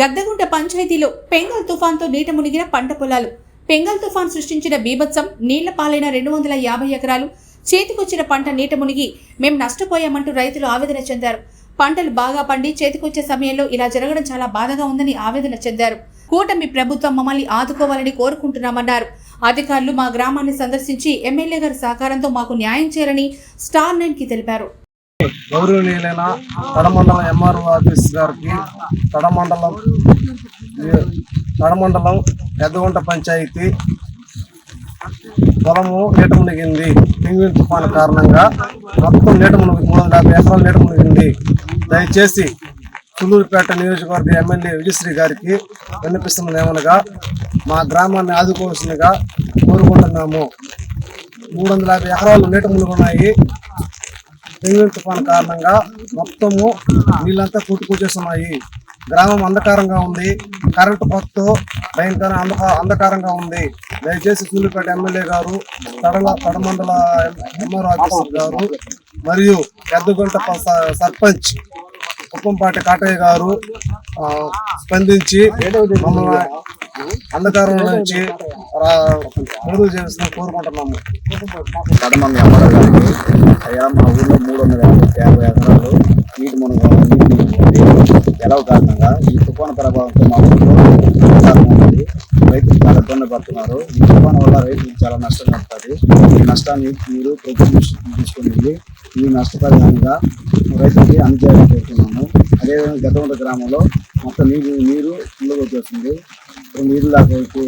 గద్దగుంట పంచాయతీలో పెంగల్ తుఫాన్తో నీట మునిగిన పంట పొలాలు. పెంగల్ తుఫాన్ సృష్టించిన బీభత్సం నీళ్ళ పాలైన రెండు వందల యాభై ఎకరాలు. చేతికొచ్చిన పంట నీట మునిగి మేం నష్టపోయామంటూ రైతులు ఆవేదన చెందారు. పంటలు బాగా పండి చేతికొచ్చే సమయంలో ఇలా జరగడం చాలా బాధగా ఉందని ఆవేదన చెందారు. కూటమి ప్రభుత్వం మమ్మల్ని ఆదుకోవాలని కోరుకుంటున్నామన్నారు. అధికారులు మా గ్రామాన్ని సందర్శించి ఎమ్మెల్యే గారి సహకారంతో మాకు న్యాయం చేయాలని స్టార్ నైన్కి తెలిపారు. గౌరవనీయులైన తడమండలం ఎంఆర్ఓ ఆఫీస్ గారికి తడమండలం తడమండలం పెద్దగుంట పంచాయతీ పొలము నీట మునిగింది. పెంగ్విన్ తుఫాను కారణంగా మొత్తం నీట మునిగి మూడు వందల యాభై ఎకరాలు నీట మునిగింది. దయచేసి తులూరుపేట నియోజకవర్గ ఎమ్మెల్యే విజయశ్రీ గారికి విన్నపిస్తున్నదేమనగా మా గ్రామాన్ని ఆదుకోవాల్సిందిగా కోరుకుంటున్నాము. మూడు వందల యాభై ఎకరాలు నీట మునిగున్నాయి పెంగుని తుఫాను కారణంగా మొత్తము నీళ్ళంతా కొట్టుకొచ్చేస్తున్నాయి గ్రామం అంధకారంగా ఉంది. కరెంటు కొత్త భయంకర అంధక అంధకారంగా ఉంది. దయచేసి సూళ్ళుపేట ఎమ్మెల్యే గారు తడల తడమండల ఎంఆర్ ఆఫీసర్ గారు మరియు పెద్దగుంట సర్పంచ్ కుప్పంపాటి కాటయ్య గారు స్పందించి మమ్మల్ని అంధకారం నుంచి రా- విడుదల కోరుకుంటున్నాము. కడమంది మా ఊర్లో మూడు వందల యాభై ఎకరాలు నీటి మునగ నీటి ఎలవ కారణంగా ఈ తుఫాను ప్రభావంతో మా ఊళ్ళో ఉంది రైతులు చాలా ఇబ్బంది పడుతున్నారు. ఈ తుఫాను వల్ల రైతులకు చాలా నష్టం పడుతుంది ఈ నష్టాన్ని మీరు ప్రభుత్వం దృష్టికి తీసుకొని వెళ్ళి ఈ నష్టపరిహారంగా రైతులకి అందజేయాలని కోరుతున్నాము. అదేవిధంగా గతంలో గ్రామంలో మొత్తం నీరు నీరు ఫుల్గా వచ్చేస్తుంది నీరు దాకా ఎక్కువ